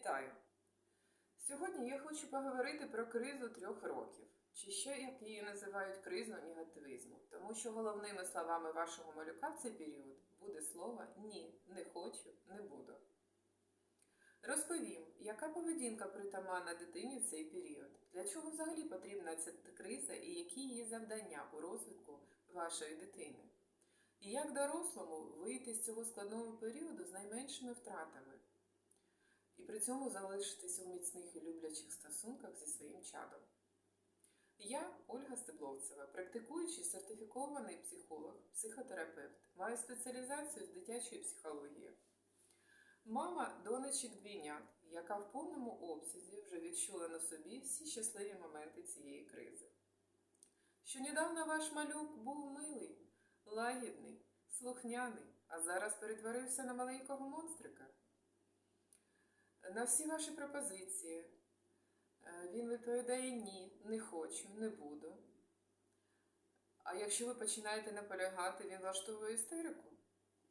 Вітаю! Сьогодні я хочу поговорити про кризу трьох років, чи ще як її називають кризу негативізму, тому що головними словами вашого малюка в цей період буде слово ні, не хочу, не буду. Розповім, яка поведінка притаманна дитині в цей період, для чого взагалі потрібна ця криза і які її завдання у розвитку вашої дитини. І як дорослому вийти з цього складного періоду з найменшими втратами цьому залишитися у міцних і люблячих стосунках зі своїм чадом. Я, Ольга Стебловцева, практикуючий сертифікований психолог, психотерапевт, маю спеціалізацію з дитячої психології. Мама донечок двійнят, яка в повному обсязі вже відчула на собі всі щасливі моменти цієї кризи. Що недавно ваш малюк був милий, лагідний, слухняний, а зараз перетворився на маленького монстрика. На всі ваші пропозиції е, він відповідає ні, не хочу, не буду. А якщо ви починаєте наполягати, він влаштовує істерику.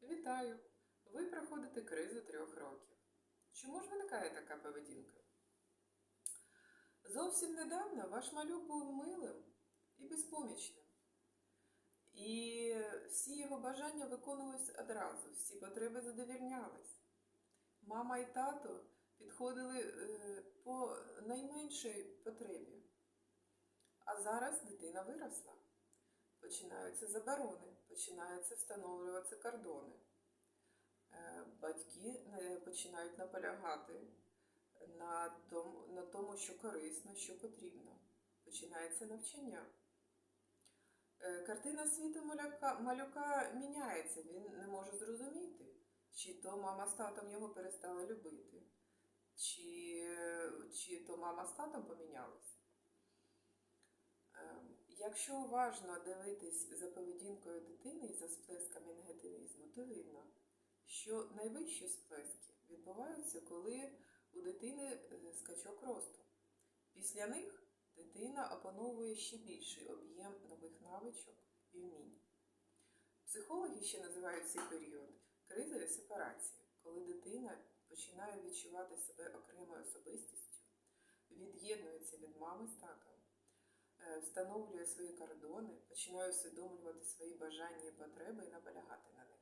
Вітаю! Ви проходите кризу трьох років. Чому ж виникає така поведінка? Зовсім недавно ваш малюк був милим і безпомічним. І всі його бажання виконувались одразу, всі потреби задовільнялись. Мама і тато підходили е, по найменшій потребі. А зараз дитина виросла. Починаються заборони, починаються встановлюватися кордони. Е, Батьки е, починають наполягати на тому, що корисно, що потрібно. Починається навчання. Картина світу малюка, малюка міняється, він не може зрозуміти, чи то мама з татом його перестали любити, чи, чи то мама з татом помінялися. Ем, Якщо уважно дивитись за поведінкою дитини і за сплесками негативізму, то видно, що найвищі сплески відбуваються, коли у дитини е, скачок росту. Після них дитина опановує ще більший об'єм нових навичок і вмінь. Психологи ще називають цей період кризою сепарації, коли дитина починає відчувати себе окремою особистістю, від'єднується від мами з татом, е, встановлює свої кордони, починає усвідомлювати свої бажання і потреби і наполягати на них.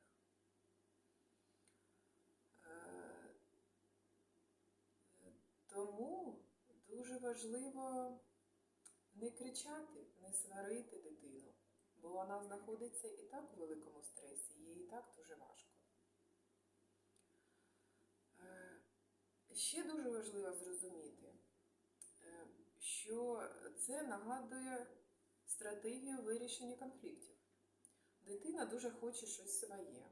Е, Тому дуже важливо не кричати, не сварити дитину, бо вона знаходиться і так у великому стресі, їй і так дуже важко. Е, Ще дуже важливо зрозуміти, е, що це нагадує стратегію вирішення конфліктів. Дитина дуже хоче щось своє.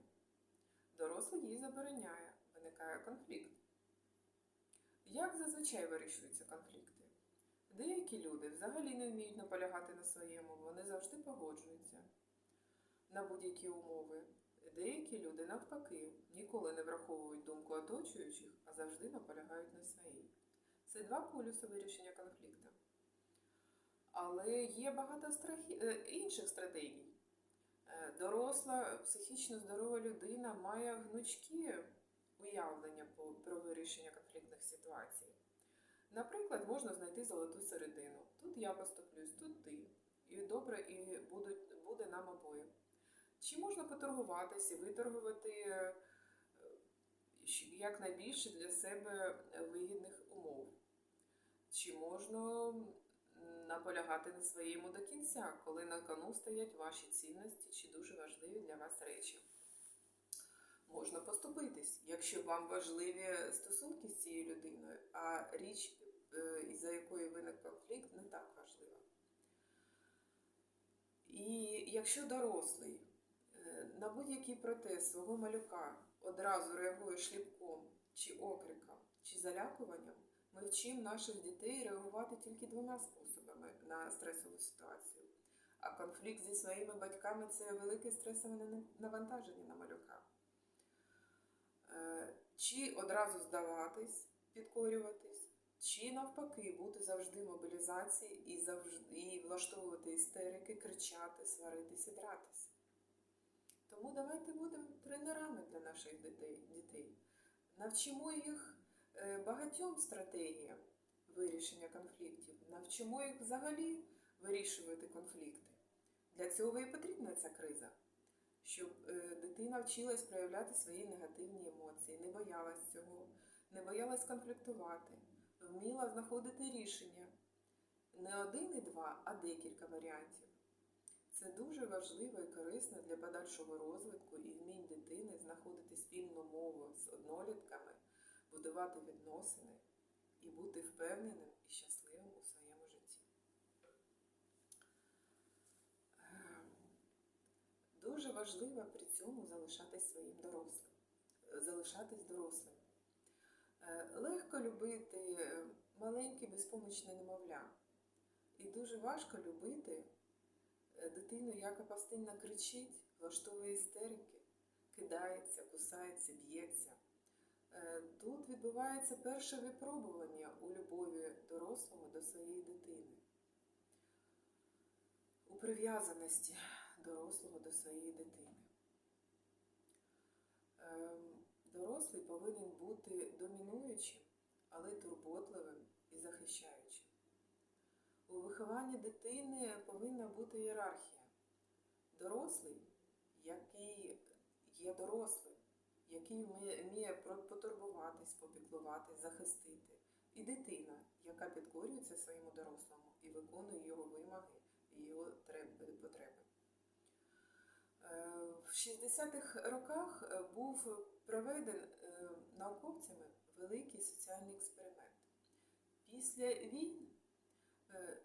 Дорослий їй забороняє, виникає конфлікт. Як зазвичай вирішуються конфлікти? Деякі люди взагалі не вміють наполягати на своєму, вони завжди погоджуються на будь-які умови. Деякі люди, навпаки, ніколи не враховують думку оточуючих, а завжди наполягають на своїй. Це два полюси вирішення конфлікту. Але є багато страхі... е, інших стратегій. Е, Доросла, психічно здорова людина має гнучкі уявлення про вирішення конфліктних ситуацій. Наприклад, можна знайти золоту середину. Тут я поступлюсь, тут ти. І добре і буде нам обоє. Чи можна поторгуватися, виторгувати е, якнайбільше для себе вигідних умов? Чи можна наполягати на своєму до кінця, коли на кону стоять ваші цінності чи дуже важливі для вас речі? Можна поступитись, якщо вам важливі стосунки з цією людиною, а річ, е, із-за якої виник конфлікт, не так важлива. І якщо дорослий на будь-який протест свого малюка одразу реагує шліпком, чи окриком, чи залякуванням, ми вчимо наших дітей реагувати тільки двома способами на стресову ситуацію. А конфлікт зі своїми батьками це велике стресове навантаження на малюка. Е, Чи одразу здаватись, підкорюватись, чи навпаки бути завжди в мобілізації і завжди і влаштовувати істерики, кричати, сваритись і дратись. Тому давайте будемо тренерами для наших дітей. Навчимо їх е, багатьом стратегіям вирішення конфліктів, навчимо їх взагалі вирішувати конфлікти. Для цього і потрібна ця криза, щоб е, дитина вчилась проявляти свої негативні емоції, не боялась цього, не боялась конфліктувати, вміла знаходити рішення. Не один і два, а декілька варіантів. Це дуже важливо і корисно для подальшого розвитку і вмінь дитини знаходити спільну мову з однолітками, будувати відносини і бути впевненим і щасливим у своєму житті. Ем, Дуже важливо при цьому залишатись своїм дорослим, залишатись дорослим. Е, Легко любити е, маленьке безпомічне немовля. І дуже важко любити дитину, яка постійно кричить, влаштовує істерики, кидається, кусається, б'ється. Е, Тут відбувається перше випробування у любові дорослого до своєї дитини, у прив'язаності дорослого до своєї дитини. Ем, Дорослий повинен бути домінуючим, але турботливим і захищаючим. У вихованні дитини повинна бути ієрархія. Дорослий, який є дорослим, який вміє потурбуватись, попіклуватись, захистити. І дитина, яка підкорюється своєму дорослому і виконує його вимоги і його потреби. Е, В 60-х роках е, був проведен е, науковцями великий соціальний експеримент. Після війн е,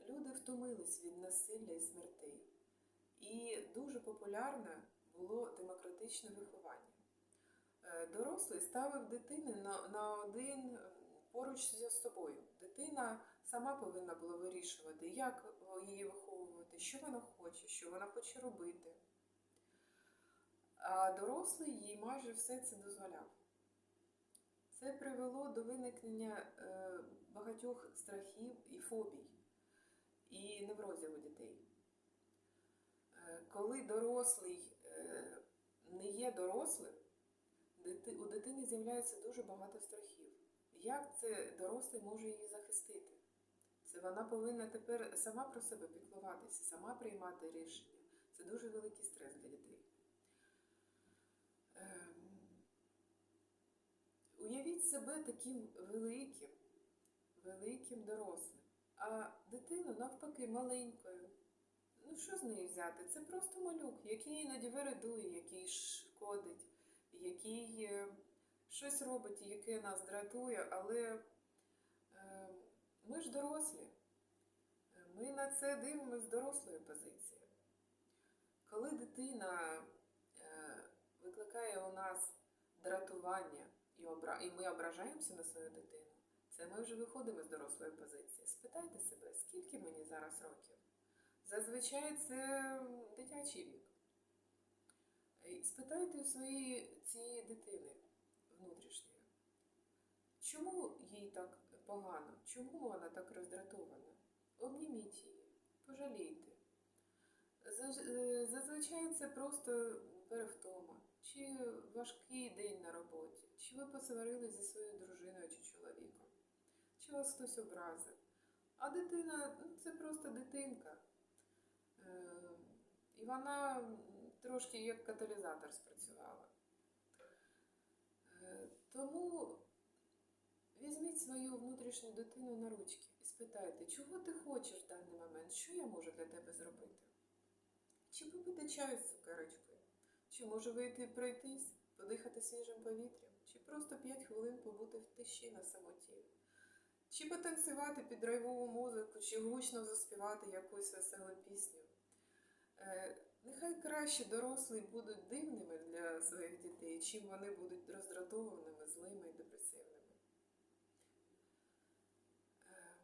люди втомились від насилля і смертей. І дуже популярне було демократичне виховання. Е, Дорослий ставив дитини на, один е, поруч зі собою. Дитина сама повинна була вирішувати, як її виховувати, що вона хоче, що вона хоче робити. А дорослий їй майже все це дозволяв. Це привело до виникнення е, багатьох страхів і фобій, і неврозів у дітей. Е, коли дорослий е, не є дорослим, у дитини з'являється дуже багато страхів. Як це дорослий може її захистити? Це вона повинна тепер сама про себе піклуватися, сама приймати рішення. Це дуже великий стрес для дітей. Ем, Уявіть себе таким великим, великим дорослим, а дитину навпаки маленькою. Ну що з неї взяти? Це просто малюк, який іноді вередує, який шкодить, який е, щось робить, яке нас дратує, але е, ми ж дорослі. Ми на це дивимося з дорослої позиції. Коли дитина е, викликає у нас дратування і ми ображаємося на свою дитину, це ми вже виходимо з дорослої позиції. Спитайте себе, скільки мені зараз років? Зазвичай це дитячий вік. Спитайте у своєї цієї дитини внутрішньої, чому їй так погано, чому вона так роздратована? Обніміть її, пожалійте. Е, Зазвичай це просто перевтома, чи важкий день на роботі, чи ви посварились зі своєю дружиною чи чоловіком, чи вас хтось образив. А дитина ну, це просто дитинка. Е, І вона трошки як каталізатор спрацювала. Е, Тому візьміть свою внутрішню дитину на ручки і спитайте, чого ти хочеш в даний момент, що я можу для тебе зробити? Чи попити чаю з цукерочкою? Чи може вийти пройтись, подихати свіжим повітрям, чи просто 5 хвилин побути в тиші на самоті? Чи потанцювати під драйвову музику, чи гучно заспівати якусь веселу пісню? Е, нехай краще дорослі будуть дивними для своїх дітей, чим вони будуть роздратованими, злими і депресивними. Е,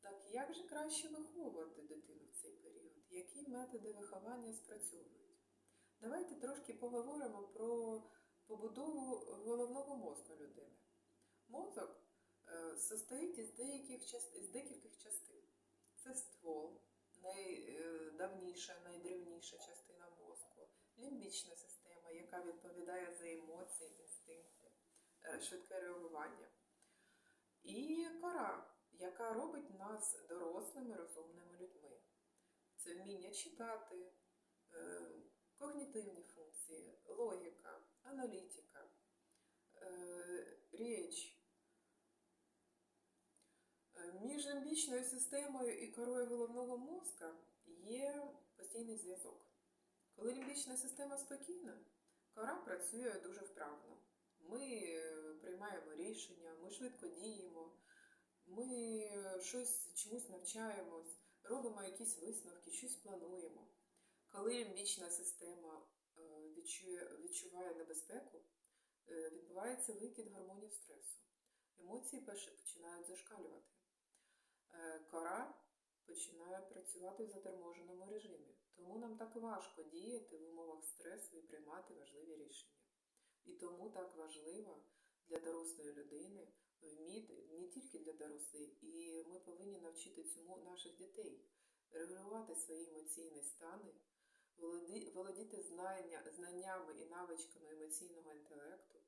так як же краще виховувати дитину в цей період? Які методи виховання спрацьовують? Давайте трошки поговоримо про побудову головного мозку людини. Мозок состоїть із деяких із декількох частин. Це ствол, найдавніша, найдревніша частина мозку, лімбічна система, яка відповідає за емоції, інстинкти, е, швидке реагування. І кора, яка робить нас дорослими розумними людьми. Це вміння читати, е, когнітивні функції, логіка, аналітика, е, річ. Е, Між лімбічною системою і корою головного мозка є постійний зв'язок. Коли лімбічна система спокійна, кора працює дуже вправно. Ми е, приймаємо рішення, ми швидко діємо, ми щось чомусь навчаємось, робимо якісь висновки, щось плануємо. Коли лімбічна система е, відчує, відчуває небезпеку, е, відбувається викид гормонів стресу. Емоції починають зашкалювати. Е, Кора починає працювати в заторможеному режимі, тому нам так важко діяти в умовах стресу і приймати важливі рішення. І тому так важливо для дорослої людини вміти не тільки для дорослих, і ми повинні навчити цьому наших дітей регулювати свої емоційні стани, володіти знання, знаннями і навичками емоційного інтелекту,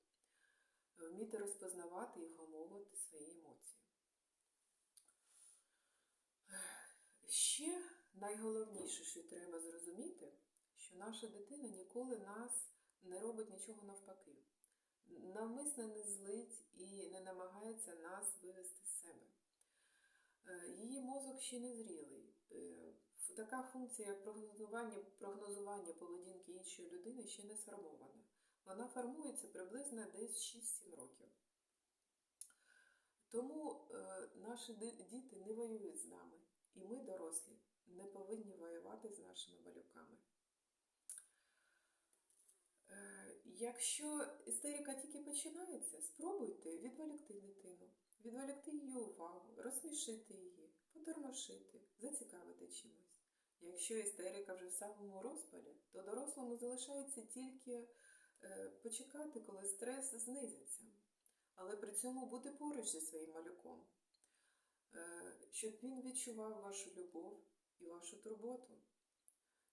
вміти розпознавати і вгамовувати свої емоції. Ще найголовніше, що треба зрозуміти, що наша дитина ніколи нас не робить нічого навпаки. Навмисно не злить і не намагається нас вивести з себе. Е, Її мозок ще не зрілий. Е, Така функція прогнозування, прогнозування поведінки іншої людини ще не сформована. Вона формується приблизно десь 6-7 років. Тому е, наші діти не воюють з нами, і ми, дорослі, не повинні воювати з нашими малюками. Е, Якщо істерика тільки починається, спробуйте відволікти дитину, відволікти її увагу, розсмішити її, потормошити, зацікавити чимось. Якщо істерика вже в самому розпалі, то дорослому залишається тільки е, почекати, коли стрес знизиться, але при цьому бути поруч зі своїм малюком, щоб він відчував вашу любов і вашу турботу,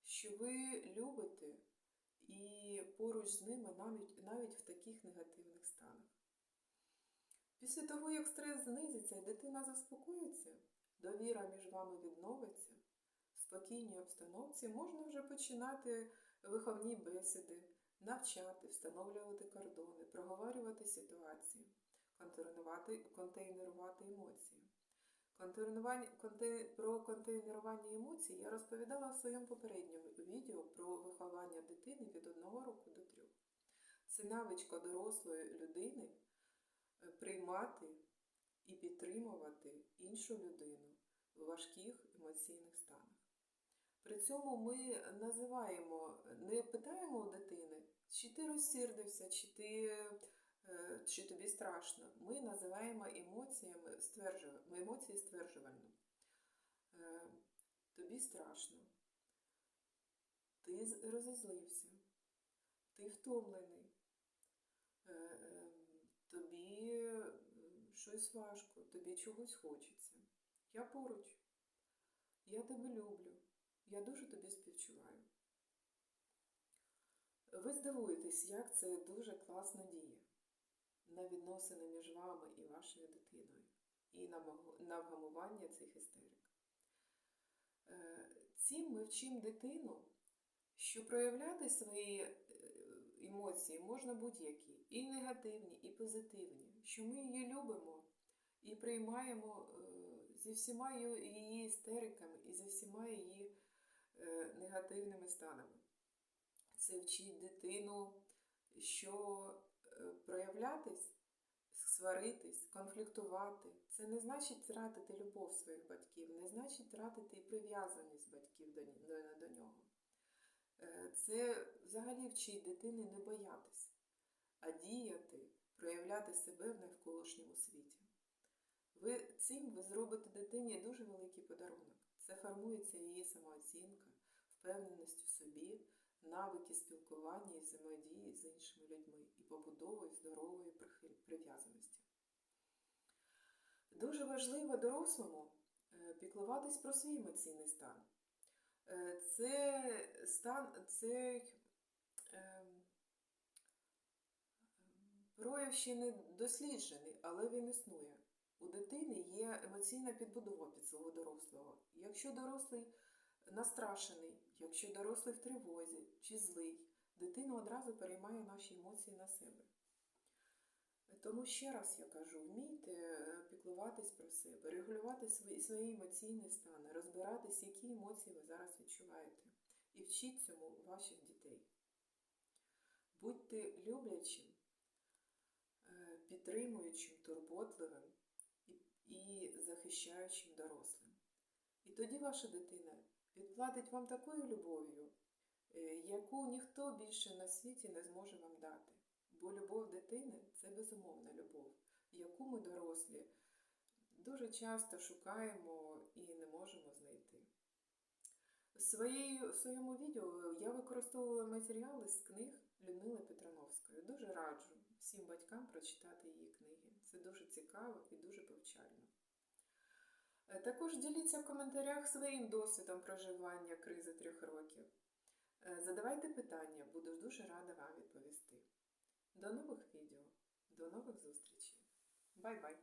що ви любите і поруч з ними навіть, навіть в таких негативних станах. Після того, як стрес знизиться і дитина заспокоїться, довіра між вами відновиться, в спокійній обстановці можна вже починати виховні бесіди, навчати, встановлювати кордони, проговорювати ситуації, контейнерувати емоції. Про контейнерування емоцій я розповідала в своєму попередньому відео про виховання дитини від 1 року до 3. Це навичка дорослої людини е, приймати і підтримувати іншу людину в важких емоційних станах. При цьому ми називаємо, не питаємо у дитини, чи ти розсердився, чи ти чи тобі страшно. Ми називаємо емоціями стверджувально, емоції стверджувально. Е, Тобі страшно, ти розізлився, ти втомлений, е, е, тобі щось важко, тобі чогось хочеться. Я поруч, я тебе люблю, я дуже тобі співчуваю. Ви здивуєтесь, як це дуже класно діє на відносини між вами і вашою дитиною, і на вгамування цих істерик. Е, Цим ми вчимо дитину, що проявляти свої е, емоції можна будь-які, і негативні, і позитивні, що ми її любимо і приймаємо е, зі всіма її істериками і зі всіма її негативними станами. Це вчить дитину, що проявлятись, сваритись, конфліктувати. Це не значить втратити любов своїх батьків, не значить втратити і прив'язаність батьків до, до, до нього. Е, Це взагалі вчить дитини не боятись, а діяти, проявляти себе в навколишньому світі. Ви цим ви зробите дитині дуже великий подарунок. Це формується її самооцінка, впевненість у собі, навики спілкування і взаємодії з іншими людьми і побудовою здорової прив'язаності. Дуже важливо дорослому е, піклуватись про свій емоційний стан. Е, Це стан, це ем, Прояв ще не досліджений, але він існує. У дитини є емоційна підбудова під свого дорослого. Якщо дорослий настрашений, якщо дорослий в тривозі чи злий, дитина одразу переймає наші емоції на себе. Тому ще раз я кажу: вмійте е, піклуватись про себе, регулювати свої, свої емоційні стани, розбиратись, які емоції ви зараз відчуваєте, і вчіть цьому ваших дітей. Будьте люблячим, е, підтримуючим, турботливим і, і захищаючим дорослим. І тоді ваша дитина відплатить вам такою любов'ю, е, яку ніхто більше на світі не зможе вам дати. Бо любов дитини це безумовна любов, яку ми дорослі дуже часто шукаємо і не можемо знайти. В, своєму відео я використовувала матеріали з книг Людмили Петрановської. Дуже раджу всім батькам прочитати її книги. Це дуже цікаво і дуже повчально. Е, Також діліться в коментарях своїм досвідом проживання кризи трьох років. Е, Задавайте питання, буду дуже рада вам відповісти. До нових відео, до нових зустрічей. Бай-бай!